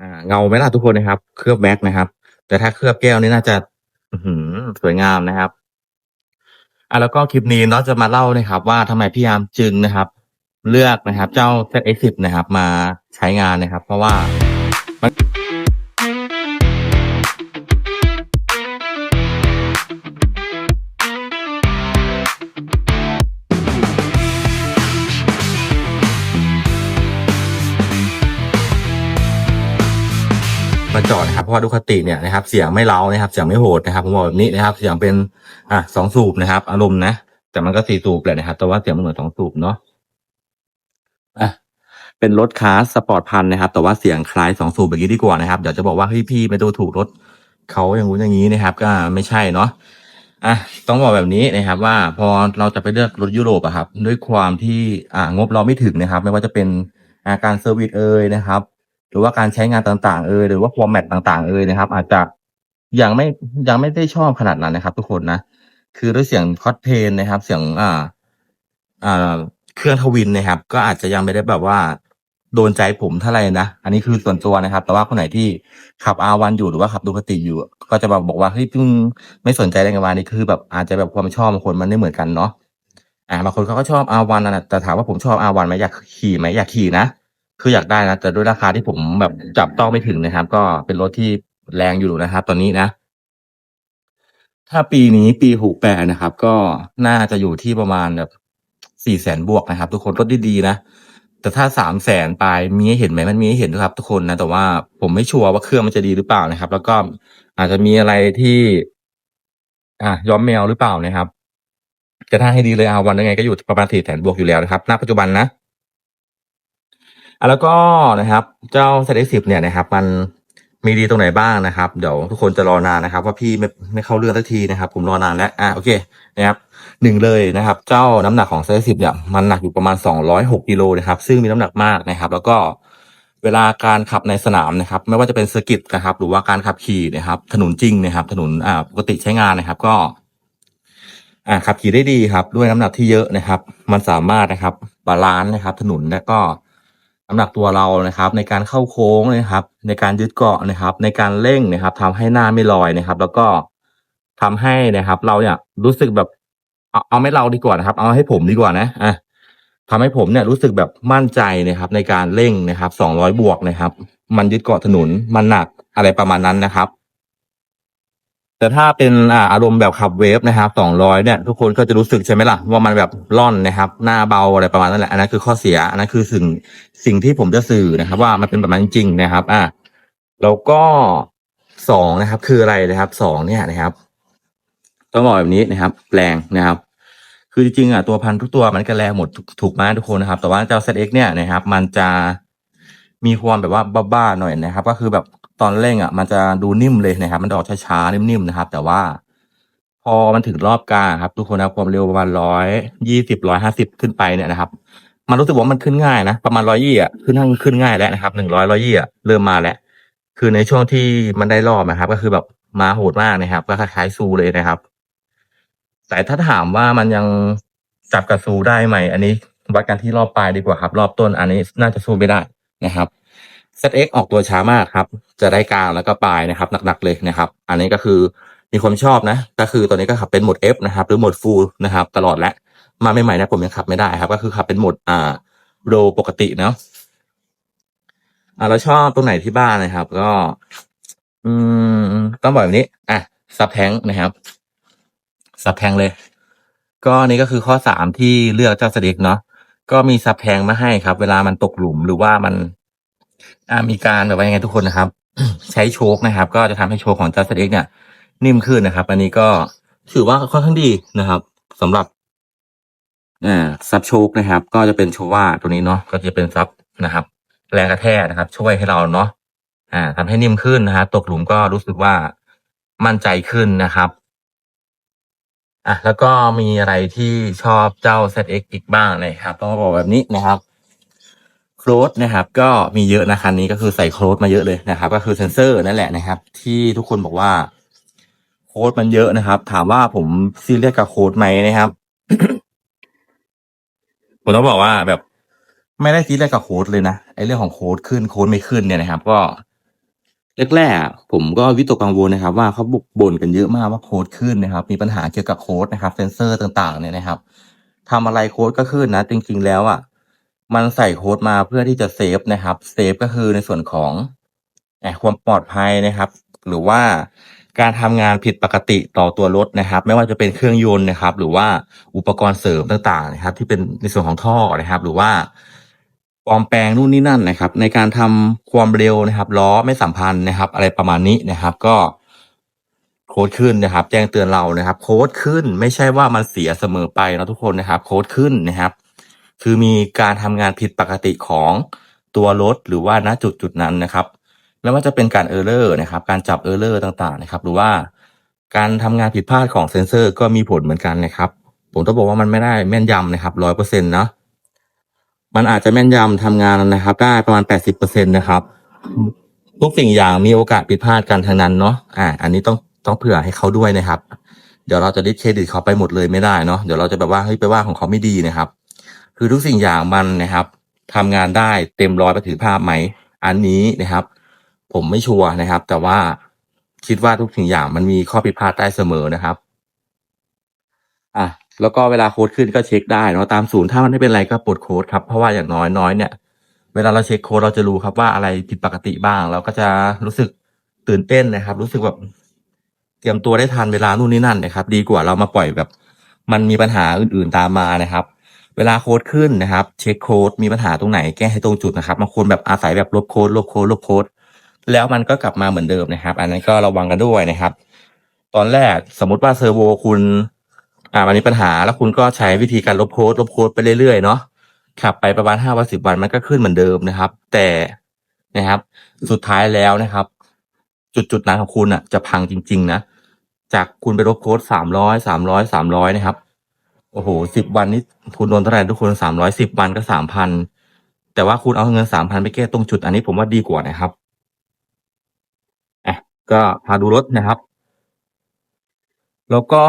อ่า เงาไหมล่ะทุกคนนะครับ เคลือบแม็กนะครับ แต่ถ้าเคลือบแก้วนี่น่าจะ อื้อหือสวยงามนะครับ อะแล้วก็คลิปนี้เนาะจะมาเล่านะครับ ว่าทำไมพี่ยามจึงนะครับ เลือกนะครับ เจ้า ZX10 นะครับ มาใช้งานนะครับ เพราะว่ามัน มาจอดนะครับเพราะว่าดูคติเนี่ยนะครับเสียงไม่เล้านะครับเสียงไม่โหดนะครับผมบอกแบบนี้นะครับเสียงเป็นอะสองสูบนะครับ อารมณ์นะแต่มันก็สี่สูบแหละนะครับ แต่ว่าเสียงมันเหมือนสองสูบเนาะอะเป็นรถคาร์สปอร์ตพันนะครับ แต่ว่าเสียงคล้ายสองสูบแบบนี้ดีกว่านะครับเดี๋ยวจะบอกว่าเฮ้ยพี่ไม่ดูถูกรถเขาอย่างงู้นอย่างนี้นะครับ ก็ไม่ใช่เนาะอะต้องบอกแบบนี้นะครับ ว่าพอเราจะไปเลือกรถยุโรปอะครับ ด้วยความที่อ่างบเราไม่ถึงนะครับ ไม่ว่าจะเป็นอาการเซอร์วิสเอ่ยนะครับ รือว่าการใช้งานต่างๆเอยหรือว่าฟอร์แมตต่างๆเอยนะครับ อาจจะยังไม่ยังไม่ได้ชอบขนาดนั้นนะครับ ทุกคนนะคือด้วยเสียงคอสเพนนะครับ เสียงอ่าอ่าเครื่องทวินนะครับ ก็อาจจะยังไม่ได้แบบว่าโดนใจผมเท่าไหร่นะ อันนี้คือส่วนตัวนะครับ แต่ว่าคนไหนที่ขับ R1 อยู่หรือว่าขับดูคติอยู่ ก็จะแบบบอกว่าเฮ้ยเพิ่งไม่สนใจอะไรกันวานี่คือ แบบอาจจะแบบความชอบบางคนมันไม่เหมือนกันเนาะอ่าบางคนเขาก็ชอบ R1 นนะแต่ถามว่าผมชอบ R1 ไหมอยากขี่ไหมอยากขี่นะ คืออยากได้นะ แต่ด้วยราคาที่ผมแบบจับต้องไม่ถึงนะครับ ก็เป็นรถที่แรงอยู่นะครับ ตอนนี้นะ ถ้าปีนี้ปีหกแปดนะครับ ก็น่าจะอยู่ที่ประมาณแบบสี่แสนบวกนะครับ ทุกคนรถดีๆนะแต่ถ้าสามแสนปลายมีให้เห็นไหมมันมีให้เห็นนะครับ ทุกคนนะแต่ว่าผมไม่ชัวร์ว่าเครื่องมันจะดีหรือเปล่านะครับ แล้วก็อาจจะมีอะไรที่ อะย้อมแมวหรือเปล่านะครับแต่ถ้าให้ดีเลยอาวันยังไงก็อยู่ประมาณสี่แสนบวกอยู่แล้วนะครับ ณ ปัจจุบันนะอะ แล้วก็นะครับเจ้าเซตสิบเนี่ยนะครับมันมีดีตรงไหนบ้างนะครับ เดี๋ยวทุกคนจะรอนานนะครับ ว่าพี่ไม่ไม่เข้าเรื่องสักทีนะครับ ผมรอนานแล้วอะโอเคนะครับหนึ่งเลยนะครับ เจ้าน้ำหนักของเซตสิบเนี่ยมันหนักอยู่ประมาณสองร้อยหกกิโลนะครับ ซึ่งมีน้ำหนักมากนะครับ แล้วก็เวลาการขับในสนามนะครับ ไม่ว่าจะเป็นเซกิตนะครับ หรือว่าการขับขี่นะครับ ถนนจริงนะครับ ถนนอ่าปกติใช้งานนะครับ ก็ อ่าขับขี่ได้ดีครับ ด้วยน้ำหนักที่เยอะนะครับ มันสามารถนะครับบาลานซ์นะครับ ถนนและก็ น้ำหนักตัวเรานะครับ ในการเข้าโค้งนะครับ ในการยึดเกาะนะครับ ในการเร่งนะครับทำให้หน้าไม่ลอยนะครับ แล้วก็ทำให้นะครับ เราเนี่ยรู้สึกแบบเอาเอาไม่เราดีกว่านะครับ เอาให้ผมดีกว่านะอะทำให้ผมเนี่ยรู้สึกแบบมั่นใจนะครับ ในการเร่งนะครับสองร้อยบวกนะครับ มันยึดเกาะถนนมันหนักอะไรประมาณนั้นนะครับ แต่ถ้าเป็นอ่าอารมณ์แบบขับเวฟนะครับสองร้อยเนี่ยทุกคนก็จะรู้สึกใช่ไหมล่ะว่ามันแบบร่อนนะครับ หน้าเบาอะไรประมาณนั้นแหละอันนั้นคือข้อเสียอันนั้นคือสิ่งสิ่งที่ผมจะสื่อนะครับ ว่ามันเป็นแบบนั้นจริงนะครับ อ่าแล้วก็สองนะครับ คืออะไรนะครับสองเนี่ยนะครับต้องบอกแบบนี้นะครับแรงนะครับ คือจริงๆอะตัวพันธุ์ทุกตัวมันก็แรงหมดถูกถูกไหมทุกคนนะครับ แต่ว่าเจ้า ZX เนี่ยนะครับ มันจะมีความแบบว่าบ้าๆหน่อยนะครับ ก็คือแบบ ตอนเร่งอะ มันจะดูนิ่มเลยนะครับ มันออกช้าๆนิ่มๆนะครับ แต่ว่า พอมันถึงรอบกลางครับ ทุกคนนะความเร็วประมาณร้อยยี่สิบร้อยห้าสิบขึ้นไปเนี่ยนะครับ มันรู้สึกว่ามันขึ้นง่ายนะประมาณร้อยยี่อะขึ้นทั้งขึ้นง่ายแล้วนะครับหนึ่งร้อยร้อยยี่อะเริ่มมาแล้วคือในช่วงที่มันได้รอบนะครับ ก็คือแบบมาโหดมากนะครับ ก็คล้ายๆซูเลยนะครับ แต่ถ้าถามว่ามันยังจับกับซูได้ไหมอันนี้วัดกันที่รอบปลายดีกว่าครับ รอบต้นอันนี้น่าจะสู้ไม่ได้นะครับ ZX ออกตัวช้ามากครับ จะได้กลางแล้วก็ปลายนะครับหนักๆเลยนะครับ อันนี้ก็คือมีความชอบนะ ก็คือตอนนี้ก็ขับเป็นโหมด F นะครับ หรือโหมด Full นะครับ ตลอดแล้วมาใหม่ๆนะผมยังขับไม่ได้ครับ ก็คือขับเป็นโหมดอ่าโรปกติเนาะอ่าเราชอบตรงไหนที่บ้านนะครับ ก็ อืมต้องบอกแบบนี้ อะซับแทงนะครับซับแทงเลย ก็นี่ก็คือข้อสามที่เลือกเจ้าสเด็กเนาะก็มีซับแทงมาให้ครับ เวลามันตกหลุมหรือว่ามัน อ่ามีการแบบว่ายังไงทุกคนนะครับ ใช้โชคนะครับ ก็จะทำให้โชคของเจ้าสเด็กเนี่ย นิ่มขึ้นนะครับ อันนี้ก็ถือว่าค่อนข้างดีนะครับสำหรับอ่าซับโชคนะครับ ก็จะเป็นโชว่าตัวนี้เนาะก็จะเป็นซับนะครับ แรงกระแทกนะครับ ช่วยให้เราเนาะอ่าทำให้นิ่มขึ้นนะฮะตกหลุมก็รู้สึกว่ามั่นใจขึ้นนะครับอะแล้วก็มีอะไรที่ชอบเจ้า ZX อีกบ้างนะครับ ต้องบอกแบบนี้นะครับ โครดนะครับก็มีเยอะนะคันนี้ก็คือใส่โครดมาเยอะเลยนะครับ ก็คือเซนเซอร์นั่นแหละนะครับ ที่ทุกคนบอกว่า โค้ดมันเยอะนะครับ ถามว่าผมซีเรียสกับโค้ดไหมนะครับผมต้องบอกว่าแบบไม่ได้ซีเรียสกับโค้ดเลยนะไอเรื่องของโค้ดขึ้นโค้ดไม่ขึ้นเนี่ยนะครับ ก็แรกๆผมก็วิตกกังวลนะครับ ว่าเขาบกบ่นกันเยอะมากว่าโค้ดขึ้นนะครับ มีปัญหาเกี่ยวกับโค้ดนะครับ เซนเซอร์ต่าง ๆ เนี่ยนะครับทำอะไรโค้ดก็ขึ้นนะ จริงๆแล้วอะ มันใส่โค้ดมาเพื่อที่จะเซฟนะครับเซฟก็คือในส่วนของความปลอดภัยนะครับ หรือว่าการทำงานผิดปกติต่อตัวรถนะครับ ไม่ว่าจะเป็นเครื่องยนต์นะครับ หรือว่าอุปกรณ์เสริมต่างๆนะครับ ที่เป็นในส่วนของท่อนะครับ หรือว่าปลอมแปลงนู่นนี่นั่นนะครับ ในการทำความเร็วนะครับ ล้อไม่สัมพันธ์นะครับ อะไรประมาณนี้นะครับ ก็โค้ดขึ้นนะครับ แจ้งเตือนเรานะครับ โค้ดขึ้นไม่ใช่ว่ามันเสียเสมอไปนะทุกคนนะครับ โค้ดขึ้นนะครับ คือมีการทำงานผิดปกติของตัวรถหรือว่าณจุดจุดนั้นนะครับไม่ว่าจะเป็นการเออร์เลอร์นะครับ การจับเออร์เลอร์ต่างๆนะครับ หรือว่าการทำงานผิดพลาดของเซนเซอร์ก็มีผลเหมือนกันนะครับ ผมต้องบอกว่ามันไม่ได้แม่นยำนะครับร้อยเปอร์เซ็นต์นะมันอาจจะแม่นยำทำงานนะครับ ได้ประมาณแปดสิบเปอร์เซ็นต์นะครับ ทุกสิ่งอย่างมีโอกาสผิดพลาดกันทั้งนั้นเนาะอ่า อันนี้ต้องต้องเผื่อให้เขาด้วยนะครับ เดี๋ยวเราจะดิสเครดิตเขาไปหมดเลยไม่ได้เนาะเดี๋ยวเราจะแบบว่าเฮ้ยไปว่าของเขาไม่ดีนะครับ คือทุกสิ่งอย่างมันนะครับทำงานได้เต็มร้อยประสิทธิภาพไหม อันนี้นะครับ ผมไม่ชัวร์นะครับ แต่ว่าคิดว่าทุกสิ่งอย่างมันมีข้อผิดพลาดได้เสมอนะครับ อะแล้วก็เวลาโค้ดขึ้นก็เช็คได้เนาะตามศูนย์ถ้ามันไม่เป็นไรก็ปลดโค้ดครับเพราะว่าอย่างน้อยน้อยเนี่ย เวลาเราเช็คโค้ดเราจะรู้ครับว่าอะไรผิดปกติบ้าง เราก็จะรู้สึกตื่นเต้นนะครับ รู้สึกแบบเตรียมตัวได้ทันเวลานู่นนี่นั่นนะครับ ดีกว่าเรามาปล่อยแบบ มันมีปัญหาอื่นๆตามมานะครับ เวลาโค้ดขึ้นนะครับ เช็คโค้ดมีปัญหาตรงไหนแก้ให้ตรงจุดนะครับบางคนแบบอาศัยแบบลบโค้ดลบโค้ดลบโค้ดแล้วมันก็กลับมาเหมือนเดิมนะครับ อันนั้นก็ระวังกันด้วยนะครับ ตอนแรกสมมติว่าเซอร์โวคุณ อ่ามันมีปัญหาแล้วคุณก็ใช้วิธีการลบโค้ดลบโค้ดไปเรื่อยๆเนาะขับไปประมาณห้าวันสิบวันมันก็ขึ้นเหมือนเดิมนะครับ แต่นะครับ สุดท้ายแล้วนะครับ จุดจุดๆนั้นของคุณอะ จะพังจริง ๆ นะจากคุณไปลบโค้ดสามร้อยสามร้อยสามร้อยนะครับ โอ้โหสิบวันนี้คุณโดนเท่าไหร่ทุกคนสามร้อยสิบวันก็สามพันแต่ว่าคุณเอาเงินสามพันไปแก้ตรงจุดอันนี้ผมว่าดีกว่านะครับอะก็พาดูรถนะครับ แล้วก็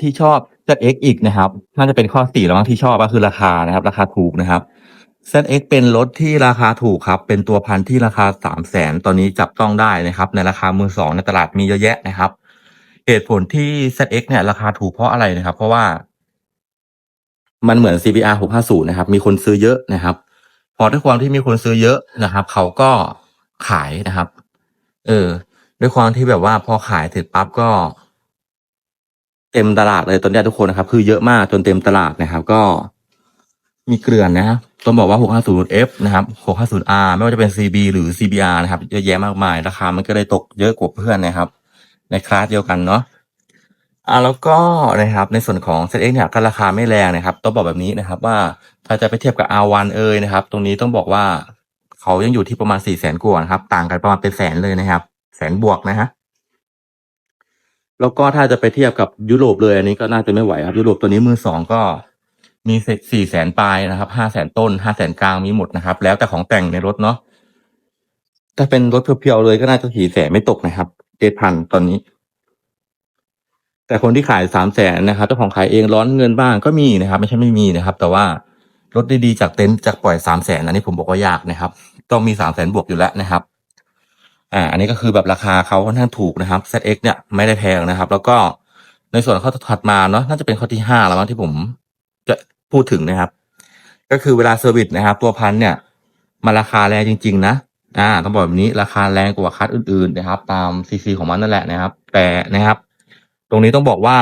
ที่ชอบ ZX อีกนะครับ น่าจะเป็นข้อสี่แล้วมั้งที่ชอบก็คือราคานะครับ ราคาถูกนะครับ ZX เป็นรถที่ราคาถูกครับ เป็นตัวพันที่ราคาสามแสนตอนนี้จับต้องได้นะครับ ในราคามือสองในตลาดมีเยอะแยะนะครับ เหตุผลที่ ZX เนี่ยราคาถูกเพราะอะไรนะครับ เพราะว่า มันเหมือน CBR 650นะครับ มีคนซื้อเยอะนะครับ พอด้วยความที่มีคนซื้อเยอะนะครับ เขาก็ขายนะครับ เออ ด้วยความที่แบบว่าพอขายเสร็จปั๊บก็ เต็มตลาดเลยตอนนี้ทุกคนนะครับ คือเยอะมากจนเต็มตลาดนะครับ ก็มีเกลื่อนนะครับต้องบอกว่า 650F นะครับ 650R ไม่ว่าจะเป็น CB หรือ CBR นะครับ เยอะแยะมากมาย ราคามันก็เลยตกเยอะกว่าเพื่อนนะครับ ในคลาสเดียวกันเนาะ อ่าแล้วก็นะครับในส่วนของ ZX เนี่ยก็ราคาไม่แรงนะครับ ต้องบอกแบบนี้นะครับว่าถ้าจะไปเทียบกับ R1 เอยนะครับ ตรงนี้ต้องบอกว่าเขายังอยู่ที่ประมาณ4แสนกว่านะครับ ต่างกันประมาณเป็นแสนเลยนะครับ แสนบวกนะฮะแล้วก็ถ้าจะไปเทียบกับยุโรปเลยอันนี้ก็น่าจะไม่ไหวครับ ยุโรปตัวนี้มือสองก็มีสี่แสนปลายนะครับห้าแสนต้นห้าแสนกลางมีหมดนะครับ แล้วแต่ของแต่งในรถเนาะถ้าเป็นรถเพียวๆเลยก็น่าจะสี่แสนไม่ตกนะครับเจ็ดพันตอนนี้ แต่คนที่ขายสามแสนนะครับเจ้าของขายเองร้อนเงินบ้างก็มีนะครับ ไม่ใช่ไม่มีนะครับ แต่ว่ารถดีๆจากเต็นท์จากปล่อยสามแสนอันนี้ผมบอกว่ายากนะครับ ต้องมีสามแสนบวกอยู่แล้วนะครับอ่าอันนี้ก็คือแบบราคาเขาค่อนข้างถูกนะครับ ZX เนี่ยไม่ได้แพงนะครับ แล้วก็ในส่วนข้อถัดมาเนาะน่าจะเป็นข้อที่ห้าแล้วมั้งที่ผมจะพูดถึงนะครับ ก็คือเวลาเซอร์วิสนะครับ ตัวพันเนี่ยมันราคาแรงจริง ๆ นะอ่าต้องบอกแบบนี้ราคาแรงกว่าคัสอื่นๆนะครับ ตามซีซีของมันนั่นแหละนะครับ แต่นะครับ ตรงนี้ต้องบอกว่า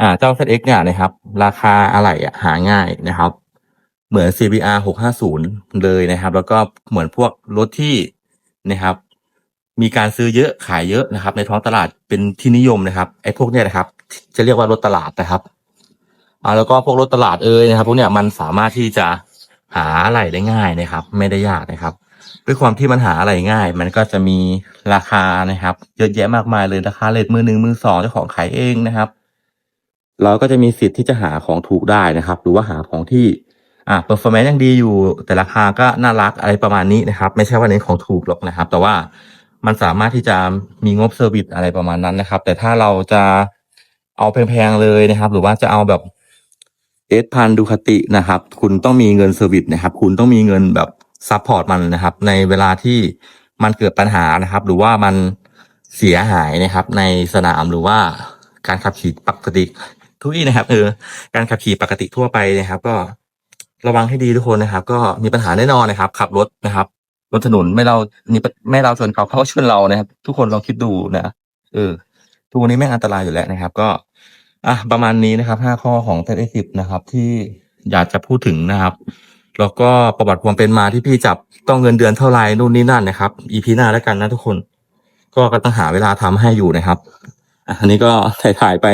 อ่าเจ้า ZX เนี่ยนะครับ ราคาอะไหล่ะหาง่ายนะครับ เหมือน CBR 650 เลยนะครับ แล้วก็เหมือนพวกรถที่นะครับ มีการซื้อเยอะขายเยอะนะครับ ในท้องตลาดเป็นที่นิยมนะครับไอ้พวกเนี้ยนะครับ จะเรียกว่ารถตลาดนะครับอ่าแล้วก็พวกรถตลาดเอ่ยนะครับ พวกเนี้ยมันสามารถที่จะหาอะไรได้ง่ายนะครับ ไม่ได้ยากนะครับ ด้วยความที่มันหาอะไรง่าย มันก็จะมีราคานะครับ เยอะแยะมากมายเลยราคาเลทมือหนึ่งมือสองเจ้าของขายเองนะครับ เราก็จะมีสิทธิ์ที่จะหาของถูกได้นะครับ หรือว่าหาของที่อ่าเปอร์ฟอร์แมนซ์ยังดีอยู่ แต่ราคาก็น่ารักอะไรประมาณนี้นะครับ ไม่ใช่ว่าเน้นของถูกหรอกนะครับ แต่ว่ามันสามารถที่จะมีงบเซอร์วิสอะไรประมาณนั้นนะครับ แต่ถ้าเราจะเอาแพงๆเลยนะครับ หรือว่าจะเอาแบบเอสพันดูคตินะครับ คุณต้องมีเงินเซอร์วิสนะครับ คุณต้องมีเงินแบบ ซัพพอร์ตมันนะครับ ในเวลาที่มันเกิดปัญหานะครับ หรือว่ามันเสียหายนะครับ ในสนามหรือว่าการขับขี่ปกติทุกที่นะครับเออการขับขี่ปกติทั่วไปนะครับ ก็ระวังให้ดีทุกคนนะครับ ก็มีปัญหาแน่นอนนะครับ ขับรถนะครับบนถนนไม่เรานี่ไม่เราชนเขาเขาก็ชนเรานะครับ ทุกคนลองคิดดูนะเออทุกวันนี้แม่งอันตรายอยู่แล้วนะครับ ก็อะประมาณนี้นะครับห้าข้อของเทสสิบนะครับ ที่อยากจะพูดถึงนะครับ แล้วก็ประวัติความเป็นมาที่พี่จับต้องเงินเดือนเท่าไหร่นู่นนี่นั่นนะครับอีพีหน้าแล้วกันนะทุกคน ก็ก็ต้องหาเวลาทำให้อยู่นะครับอันนี้ก็ถ่ายถ่ายไป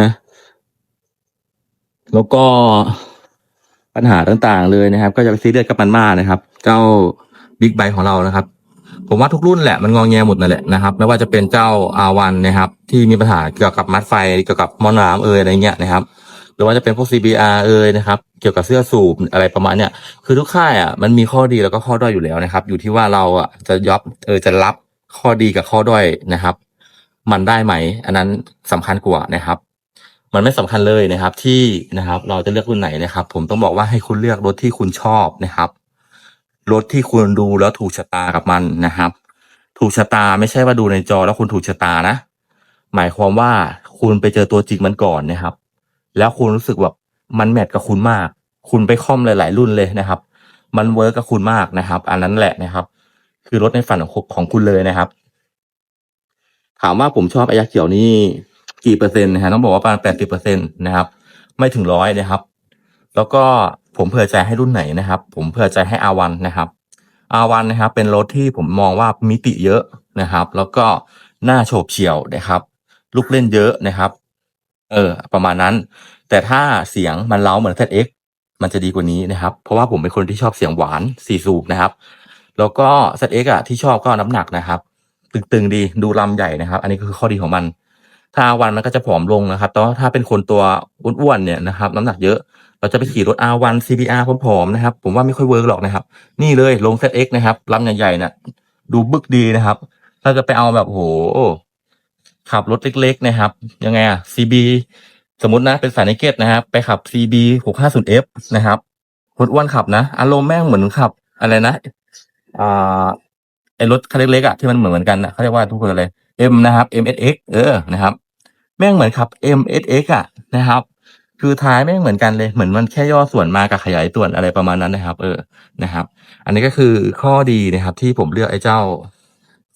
นะ แล้วก็ปัญหาต่างๆ เลยนะครับ ก็จะไปซีเรียสกับมันมากนะครับ เจ้าบิ๊กไบของเรานะครับ ผมว่าทุกรุ่นแหละมันงองแงหมดนั่นแหละนะครับไม่ว่าจะเป็นเจ้า R1 นนะครับ ที่มีปัญหาเกี่ยวกับมัดไฟเกี่ยวกับมอน้ำเอยอะไรเงี้ยนะครับ รือว่าจะเป็นพวก CBR เอยนะครับ เกี่ยวกับเสื้อสูบอะไรประมาณเนี้ยคือทุกค่ายอะมันมีข้อดีแล้วก็ข้อด้อยอยู่แล้วนะครับ อยู่ที่ว่าเราอะจะยอบเออจะรับข้อดีกับข้อด้อยนะครับ มันได้ไหม อันนั้นสำคัญกว่านะครับ มันไม่สำคัญเลยนะครับ ที่นะครับ เราจะเลือกรุ่นไหนนะครับ ผมต้องบอกว่าให้คุณเลือกรถที่คุณชอบนะครับรถที่คุณดูแล้วถูกชะตากับมันนะครับ ถูกชะตาไม่ใช่ว่าดูในจอแล้วคุณถูกชะตานะ หมายความว่าคุณไปเจอตัวจริงมันก่อนนะครับ แล้วคุณรู้สึกแบบมันแมทกับคุณมาก คุณไปค่อมหลาย ๆ รุ่นเลยนะครับ มันเวิร์กกับคุณมากนะครับ อันนั้นแหละนะครับ คือรถในฝันของของคุณเลยนะครับ ถามว่าผมชอบไอ้ยักษ์เขียวนี่กี่เปอร์เซ็นต์นะฮะต้องบอกว่าประมาณแปดสิบเปอร์เซ็นต์นะครับ ไม่ถึงร้อยนะครับ แล้วก็ผมเผื่อใจให้รุ่นไหนนะครับ ผมเผื่อใจให้อาวันนะครับ อาวันนะครับ เป็นรถที่ผมมองว่ามิติเยอะนะครับ แล้วก็หน้าโฉบเฉี่ยวนะครับ ลูกเล่นเยอะนะครับ เออ ประมาณนั้น แต่ถ้าเสียงมันเล้าเหมือน ZX มันจะดีกว่านี้นะครับ เพราะว่าผมเป็นคนที่ชอบเสียงหวานสี่สูบนะครับ แล้วก็ ZX อะที่ชอบก็น้ำหนักนะครับ ตึงๆดีดูลำใหญ่นะครับ อันนี้ก็คือข้อดีของมัน ถ้าวันมันก็จะผอมลงนะครับแต่ว่าถ้าเป็นคนตัวอ้วนๆเนี่ยนะครับ น้ำหนักเยอะเราจะไปขี่รถ R1 CBR ผอมๆนะครับ ผมว่าไม่ค่อยเวิร์กหรอกนะครับ นี่เลยลง ZX นะครับลำใหญ่ๆนะดูบึกดีนะครับ ถ้าจะไปเอาแบบโห ขับรถเล็ก ๆ นะครับ ยังไงอะ CB สมมตินะเป็นสายนิเกตนะครับ ไปขับ CB 650F นะครับรถอ้วนขับนะ อารมณ์แม่งเหมือนขับ อะไรนะอ่าไอรถคันเล็กๆอะที่มันเหมือนเหมือนกันนะเขาเรียกว่าทุกคนอะไร M นะครับ MSX เออนะครับ แม่งเหมือนขับ MSX อะนะครับ คือท้ายแม่งเหมือนกันเลยเหมือนมันแค่ย่อส่วนมากับขยายส่วนอะไรประมาณนั้นนะครับ เออนะครับ อันนี้ก็คือข้อดีนะครับ ที่ผมเลือกไอ้เจ้า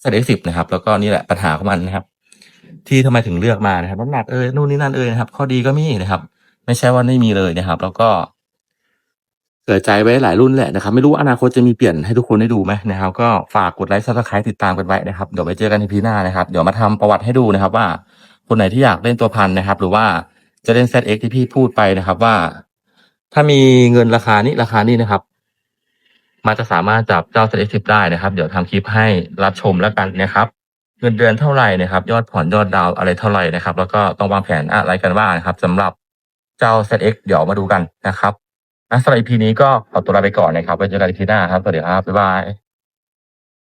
ZX10 นะครับ แล้วก็นี่แหละปัญหาของมันนะครับ ที่ทำไมถึงเลือกมานะครับน้ำหนักเอยนู่นนี่นั่นเอยนะครับ ข้อดีก็มีนะครับ ไม่ใช่ว่าไม่มีเลยนะครับ แล้วก็เกิดใจไว้หลายรุ่นแหละนะครับ ไม่รู้อนาคตจะมีเปลี่ยนให้ทุกคนได้ดูไหมนะครับ ก็ฝากกดไลค์ซับสไครต์ติดตามกันไว้นะครับ เดี๋ยวไปเจอกันในพีหน้านะครับ เดี๋ยวมาทำประวัติให้ดูนะครับ ว่า คนไหนที่อยากเล่นตัวพันนะครับ หรือว่าจะเล่น ZX ที่พี่พูดไปนะครับ ว่า ถ้ามีเงินราคานี้ราคานี้นะครับมันจะสามารถจับเจ้า ZX10 ได้นะครับ เดี๋ยวทำคลิปให้รับชมแล้วกันนะครับ เงินเดือนเท่าไหร่นะครับ ยอดผ่อนยอดดาวอะไรเท่าไหร่นะครับ แล้วก็ต้องวางแผนอะไรกันบ้างนะครับสำหรับเจ้า ZX เดี๋ยวมาดูกันนะครับนะสำหรับ EP นี้ก็ขอตัวลาไปก่อนนะครับไว้เจอกัน EP หน้าครับสวัสดีครับบ๊ายบาย